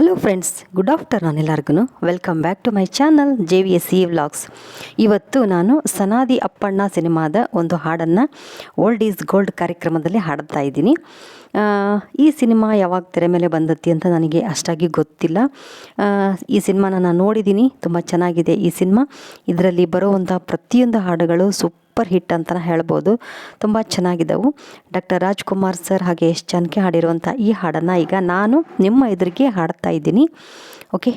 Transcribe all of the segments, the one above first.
Hello friends good afternoon ಎಲ್ಲರಿಗೂ welcome back to my channel J V S C vlogs ಇವತ್ತು ನಾನು ಸನಾದಿ ಅಪ್ಪಣ್ಣ ಸಿನಿಮಾದ ಒಂದು ಹಾಡನ್ನು ಓಲ್ಡ್ ಈಸ್ ಗೋಲ್ಡ್ ಕಾರ್ಯಕ್ರಮದಲ್ಲಿ ಹಾಡ್ತಾ ಇದ್ದೀನಿ. ಈ ಸಿನಿಮಾ ಯಾವಾಗ ತೆರೆ ಮೇಲೆ ಬಂದತಿ ಅಂತ ನನಗೆ ಅಷ್ಟಾಗಿ ಗೊತ್ತಿಲ್ಲ. ಈ ಸಿನಿಮಾನ ನಾನು ನೋಡಿದ್ದೀನಿ, ತುಂಬ ಚೆನ್ನಾಗಿದೆ ಈ ಸಿನಿಮಾ. ಇದರಲ್ಲಿ ಬರುವಂಥ ಪ್ರತಿಯೊಂದು ಹಾಡುಗಳು ಸೂಪರ್ ಹಿಟ್ ಅಂತ ಹೇಳ್ಬೋದು. ತುಂಬ ಚೆನ್ನಾಗಿದ್ದವು. ಡಾಕ್ಟರ್ ರಾಜ್ಕುಮಾರ್ ಸರ್ ಹಾಗೆ ಎಸ್ ಜಾನಕಿ ಹಾಡಿರುವಂಥ ಈ ಹಾಡನ್ನು ಈಗ ನಾನು ನಿಮ್ಮ ಎದುರಿಗೆ ಹಾಡ್ತಾ ಇದ್ದೀನಿ. ಓಕೆ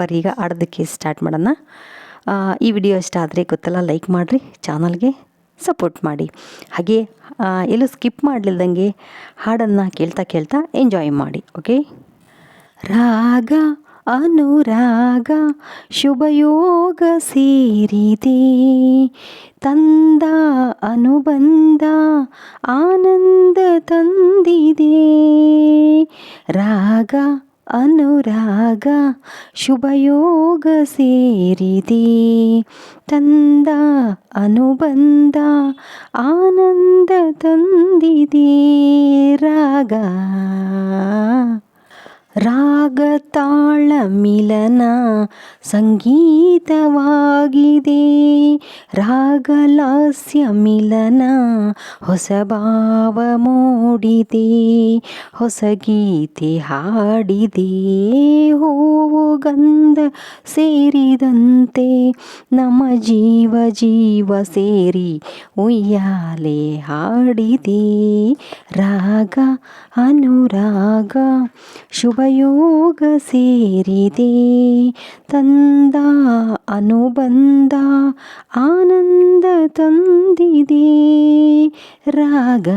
ಬರೀ ಈಗ ಹಾಡೋದಕ್ಕೆ ಸ್ಟಾರ್ಟ್ ಮಾಡೋಣ. ಈ ವಿಡಿಯೋ ಇಷ್ಟ ಆದರೆ ಗೊತ್ತಲ್ಲ, ಲೈಕ್ ಮಾಡಿರಿ, ಚಾನಲ್ಗೆ ಸಪೋರ್ಟ್ ಮಾಡಿ. ಹಾಗೆ ಎಲ್ಲೂ ಸ್ಕಿಪ್ ಮಾಡಲಿಲ್ದಂಗೆ ಹಾಡನ್ನು ಕೇಳ್ತಾ ಕೇಳ್ತಾ ಎಂಜಾಯ್ ಮಾಡಿ, ಓಕೆ? ರಾಗ ಅನುರಾಗ ಶುಭಯೋಗ ಸೇರಿದೆ. ತಂದ ಅನುಬಂಧ ಆನಂದ ತಂದಿದೆ. ರಾಗ ಅನುರಾಗ ಶುಭಯೋಗ ಸೇರಿದೆ. ತಂದ ಅನುಬಂಧ ಆನಂದ ತಂದಿದೆ. ರಾಗ ರಾಗ ತಾಳ ಮಿಲನ ಸಂಗೀತವಾಗಿದೆ. ರಾಗಲಾಸ್ಯ ಮಿಲನ ಹೊಸ ಭಾವ ಮೂಡಿದೆ. ಹೊಸ ಗೀತೆ ಹಾಡಿದೆ. ಹೂವು ಗಂಧ ಸೇರಿದಂತೆ ನಮ್ಮ ಜೀವ ಜೀವ ಸೇರಿ ಉಯ್ಯಾಲೆ ಹಾಡಿದೆ. ರಾಗ, ಅನುರಾಗ ಶುಭಯೋಗ ಸೇರಿದೆ. ತಂದ ಅನುಬಂಧ ಆನಂದ ತಂದಿದೆ. ರಾಗ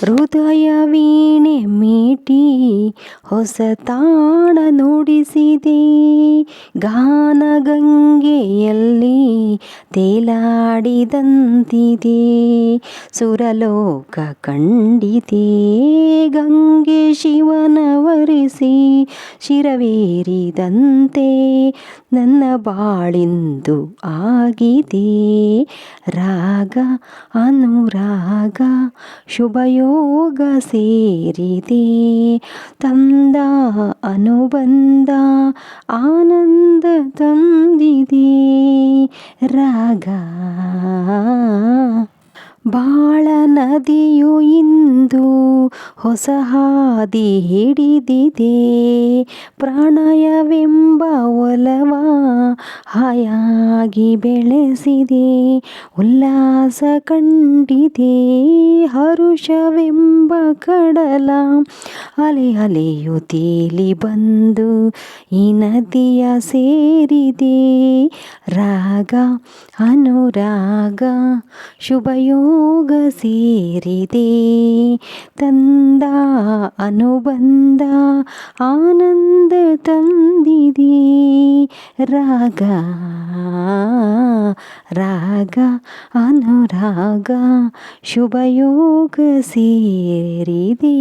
ಹೃದಯ ವೀಣೆ ಮೀಟಿ ಹೊಸ ತಾಣ ನುಡಿಸಿದೆ. ಗಾನ ಗಂಗೆಯಲ್ಲಿ ತೇಲಾಡಿದಂತಿದೆ. ಸುರಲೋಕ ಕಂಡಿದೆ ಗಂಗೆ ಶಿವನ ವರಿಸಿ ಶಿರವೇರಿದಂತೆ ನನ್ನ ಬಾಳಿಂದು ಆಗಿದೆ. ರಾಗ ಅನುರಾಗ ಶುಭಯೋಗ ಸೇರಿದೆ. ತಂದ ಅನುಬಂಧ ಆನಂದ ತಂದಿದೆ. ರಾಗ ನದಿಯು ಇಂದು ಹೊಸ ಹಾದಿ ಹಿಡಿದಿದೆ. ಪ್ರಾಣಯವೆಂಬ ಒಲವ ಹಾಯಾಗಿ ಬೆಳೆಸಿದೆ, ಉಲ್ಲಾಸ ಕಂಡಿದೆ, ಹರುಷವೆಂಬ ಕಡಲ ಅಲೆ ಅಲೆಯು ತೇಲಿ ಬಂದು ಈ ನದಿಯ ಸೇರಿದೆ. ರಾಗ, ಅನುರಾಗ, ಶುಭಯೋಗ ಸೇರಿದೆ. ತಂದ ಅನುಬಂಧ ಆನಂದ ತಂದಿದೆ. ರಾಗ ರಾಗ ಅನುರಾಗ ಶುಭಯೋಗ ಸೇರಿದೆ.